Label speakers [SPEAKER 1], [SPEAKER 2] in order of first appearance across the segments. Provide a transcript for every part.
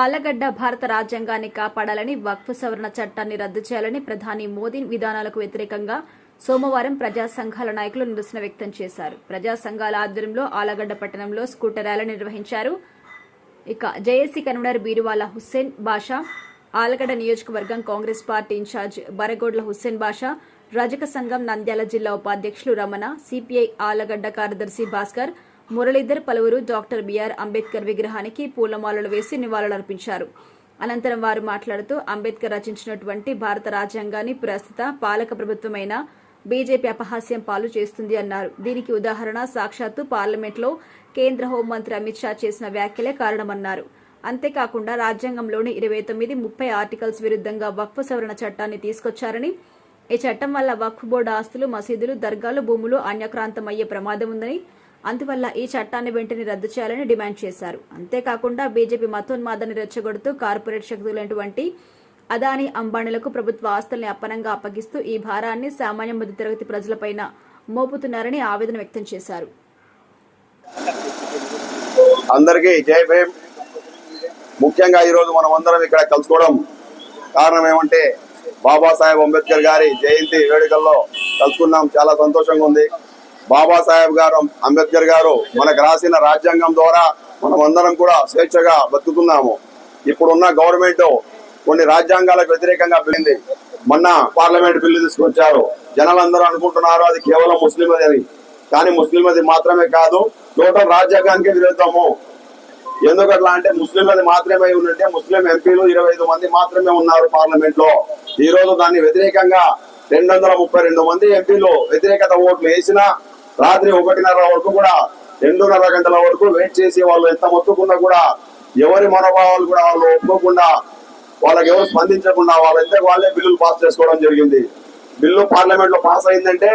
[SPEAKER 1] ఆలగడ్డ భారత రాజ్యాంగాన్ని కాపాడాలని వక్ఫ్ సవరణ చట్టాన్ని రద్దు చేయాలని ప్రధాని మోదీ విధానాలకు వ్యతిరేకంగా సోమవారం ప్రజా సంఘాల నాయకులు నిరసన వ్యక్తం చేశారు. ప్రజా సంఘాల ఆధ్వర్యంలో ఆలగడ్డ పట్టణంలో స్కూటర్ ర్యాలీ నిర్వహించారు. ఇక జేఏసీ కన్వీనర్ బీరువాల హుస్సేన్ బాషా ఆలగడ్డ నియోజకవర్గం కాంగ్రెస్ పార్టీ ఇన్ఛార్జ్ బరగోడ్ల హుస్సేన్ బాషా రజక సంఘం నంద్యాల జిల్లా ఉపాధ్యక్షులు రమణ సిపిఐ ఆలగడ్డ కార్యదర్శి భాస్కర్ మురళీధర్ పలువురు డాక్టర్ బిఆర్ అంబేద్కర్ విగ్రహానికి పూలమాలలు వేసి నివాళులర్పించారు. అనంతరం వారు మాట్లాడుతూ అంబేద్కర్ రచించినటువంటి భారత రాజ్యాంగాన్ని ప్రస్తుత పాలక ప్రభుత్వమైన బీజేపీ అపహాస్యం పాలు చేస్తుంది అన్నారు. దీనికి ఉదాహరణ సాక్షాత్తు పార్లమెంట్లో కేంద్ర హోంమంత్రి అమిత్ షా చేసిన వ్యాఖ్యలే కారణమన్నారు. అంతేకాకుండా రాజ్యాంగంలోని ఇరవై తొమ్మిది ముప్పై ఆర్టికల్స్ విరుద్ధంగా వక్ఫ్ సవరణ చట్టాన్ని తీసుకొచ్చారని ఈ చట్టం వల్ల వక్ఫ్ బోర్డు ఆస్తులు మసీదులు దర్గాలు భూములు అన్యక్రాంతమయ్యే ప్రమాదం ఉందని అందువల్ల ఈ చట్టాన్ని వెంటనే రద్దు చేయాలని డిమాండ్ చేశారు. అంతేకాకుండా బీజేపీ మతోన్మాదాన్ని రెచ్చగొడుతూ కార్పొరేట్ శక్తులైనటువంటి అదాని అంబానీలకు ప్రభుత్వ ఆస్తుల్ని అప్పనంగా అప్పగిస్తూ ఈ భారాన్ని సామాన్య మధ్యతరగతి ప్రజలపైన మోపుతున్నారని ఆవేదన వ్యక్తం చేశారు.
[SPEAKER 2] అందరికీ జై భీమ్. ముఖ్యంగా ఈరోజు మనం అందరం ఇక్కడ కలుసుకోవడం కారణం ఏమంటే బాబాసాహెబ్ అంబేద్కర్ గారి జయంతి వేడుకల్లో కలుసుకున్నాం. చాలా సంతోషంగా ఉంది. బాబాసాహెబ్ గారు అంబేద్కర్ గారు మనకు రాసిన రాజ్యాంగం ద్వారా మనం అందరం కూడా స్వేచ్ఛగా బతుకుతున్నాము. ఇప్పుడున్న గవర్నమెంట్ కొన్ని రాజ్యాంగాలకు వ్యతిరేకంగా పెళ్ళింది మొన్న పార్లమెంట్ బిల్లు తీసుకొచ్చారు. జనాలందరూ అనుకుంటున్నారు అది కేవలం ముస్లింలది అని. కానీ ముస్లింలది మాత్రమే కాదు టోటల్ రాజ్యాంగానికి విరుద్ధము. ఎందుకు అట్లా అంటే ముస్లింలది మాత్రమే ఉన్నట్టే ముస్లిం ఎంపీలు ఇరవై ఐదు మంది మాత్రమే ఉన్నారు పార్లమెంట్లో ఈ రోజు దాన్ని వ్యతిరేకంగా రెండు వందల ముప్పై రెండు మంది ఎంపీలు వ్యతిరేకత ఓట్లు వేసినా రాత్రి ఒకటిన్నర వరకు కూడా రెండున్నర గంటల వరకు వెయిట్ చేసి వాళ్ళు ఎంత మొత్తుకున్నా కూడా ఎవరి మనోభావాలు కూడా వాళ్ళు ఒప్పుకోకుండా వాళ్ళకి ఎవరు స్పందించకుండా వాళ్ళంతా వాళ్ళే బిల్లులు పాస్ చేసుకోవడం జరిగింది. బిల్లు పార్లమెంట్లో పాస్ అయిందంటే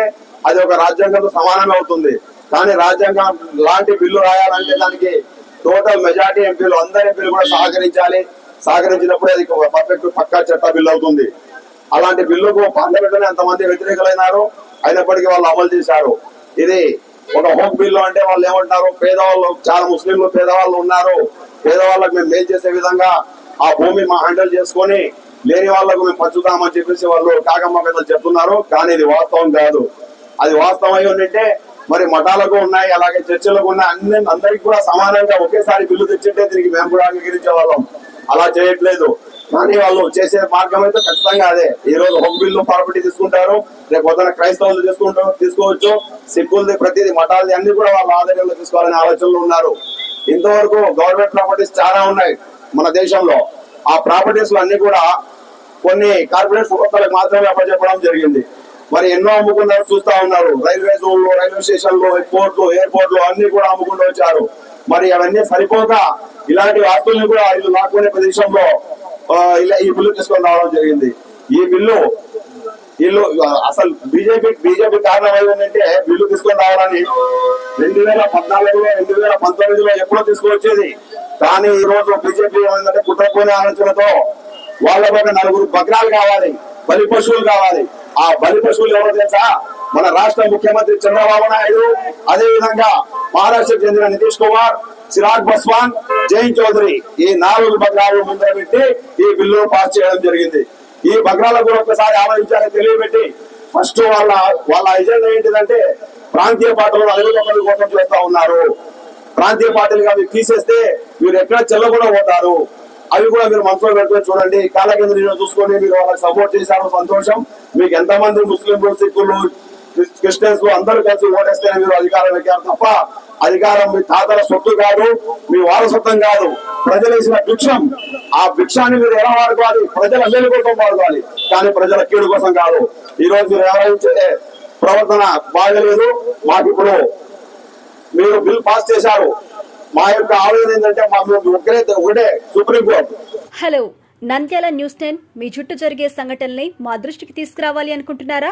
[SPEAKER 2] అది ఒక రాజ్యాంగంతో సమానమే అవుతుంది. కానీ రాజ్యాంగం లాంటి బిల్లు రాయాలంటే దానికి టోటల్ మెజార్టీ ఎంపీలు అందరి ఎంపీలు కూడా సహకరించాలి. సహకరించినప్పుడే అది పర్ఫెక్ట్ పక్కా చట్ట బిల్లు అవుతుంది. అలాంటి బిల్లుకు పార్లమెంట్లోనే ఎంతమంది వ్యతిరేకులైనారు. అయినప్పటికీ వాళ్ళు అమలు చేశారు. ఇది ఒక హోమ్ బిల్లు అంటే వాళ్ళు ఏమంటారు? పేదవాళ్ళు చాలా ముస్లింలు పేదవాళ్ళు ఉన్నారు. పేదవాళ్ళకి మేము మేలు చేసే విధంగా ఆ భూమి మా హ్యాండిల్ చేసుకొని లేని వాళ్ళకు మేము పంచుతామని చెప్పేసి వాళ్ళు కాకమ్మ కథలు చెప్తున్నారు. కానీ ఇది వాస్తవం కాదు. అది వాస్తవం అయి ఉంటే మరి మఠాలకు ఉన్నాయి అలాగే చర్చలకు ఉన్నాయి అన్ని అందరికి కూడా సమానంగా ఒకేసారి బిల్లు తెచ్చింటే దీనికి మేము కూడా అంగీకరించే వాళ్ళం. అలా చేయట్లేదు. కానీ వాళ్ళు చేసే మార్గం అయితే ఖచ్చితంగా అదే. ఈ రోజు హోమ్ బిల్లు ప్రాపర్టీ తీసుకుంటారు రేపు పొద్దున క్రైస్తవులు తీసుకుంటారు తీసుకోవచ్చు. సిక్కులది ప్రతిదీ మఠాలది అన్ని కూడా వాళ్ళ ఆధీనంలో తీసుకోవాలనే ఆలోచనలు ఉన్నారు. ఇంతవరకు గవర్నమెంట్ ప్రాపర్టీస్ చాలా ఉన్నాయి మన దేశంలో. ఆ ప్రాపర్టీస్ అన్ని కూడా కొన్ని కార్పొరేట్ సంస్థలకు మాత్రమే అప్పచెప్పడం జరిగింది. మరి ఎన్నో అమ్ముకున్నారు చూస్తా ఉన్నారు. రైల్వే జోన్లు రైల్వే స్టేషన్లు పోర్ట్లు ఎయిర్పోర్ట్లు అన్ని కూడా అమ్ముకుంటూ వచ్చారు. మరి అవన్నీ సరిపోక ఇలాంటి ఆస్తుల్ని కూడా ఇది లాక్కునే ప్రదేశంలో ఇలా ఈ బిల్లు తీసుకొని రావడం జరిగింది. ఈ బిల్లు వీళ్ళు అసలు బీజేపీ బీజేపీ కారణం ఏంటంటే బిల్లు తీసుకొని రావాలని రెండు వేల పద్నాలుగులో రెండు వేల పంతొమ్మిదిలో ఎప్పుడో తీసుకువచ్చేది. కానీ ఈ రోజు బీజేపీ ఏమైందంటే కుట్రపోని ఆలోచనతో వాళ్ళ నలుగురు బగ్రాలు కావాలి బలి పశువులు కావాలి. ఆ బలి పశువులు ఎవరో తెలుసా? మన రాష్ట్ర ముఖ్యమంత్రి చంద్రబాబు నాయుడు అదే విధంగా మహారాష్ట్ర చెందిన నితీష్ కుమార్ చిరాగ్ బస్వాన్ జైన్ చౌదరి ఈ నాలుగు బగ్రాలు ముందర పెట్టి ఈ బిల్లు పాస్ చేయడం జరిగింది. ఈ బగ్రాలకు కూడా ఒకసారి ఆలోచించాలని తెలియబెట్టి ఫస్ట్ వాళ్ళ వాళ్ళ ఎజెండా ఏంటిదంటే ప్రాంతీయ పార్టీలు అధికారుల కోసం చేస్తా ఉన్నారు. ప్రాంతీయ పార్టీలుగా మీరు తీసేస్తే మీరు ఎక్కడ చెల్లకుండా పోతారు. అవి కూడా మీరు మనసులో పెట్టుకొని చూడండి. కాళ్ళ కింద చూసుకొని మీరు వాళ్ళకి సపోర్ట్ చేశారు సంతోషం. మీకు ఎంతమంది ముస్లింలు సిక్కులు క్రిస్టియన్స్ అందరూ కలిసి ఓటేస్తే మీరు అధికారం ఎక్కారు తప్ప అధికారం మీ తాతల సొత్తు కాదు మీ వారసత్వం కాదు. ప్రజలు వేసిన భిక్షం. ఆ భిక్షాన్ని మీరు ఎలా వాడుకోవాలి? ప్రజల మేలు కోసం వాడుకోవాలి. కానీ ప్రజల కీడు కోసం కాదు. ఈ రోజు మీరు వ్యవహరించే ప్రవర్తన బాగలేదు. మాకు ఇప్పుడు మీరు బిల్ పాస్ చేశారు. మా యొక్క ఆవేదన ఏంటంటే మా మేము ఒకటే ఒకటే supreme court
[SPEAKER 1] hello Nandyal news ten మీ చుట్టూ జరిగే సంఘటనల్ని మా దృష్టికి తీసుకురావాలి అనుకుంటున్నారా?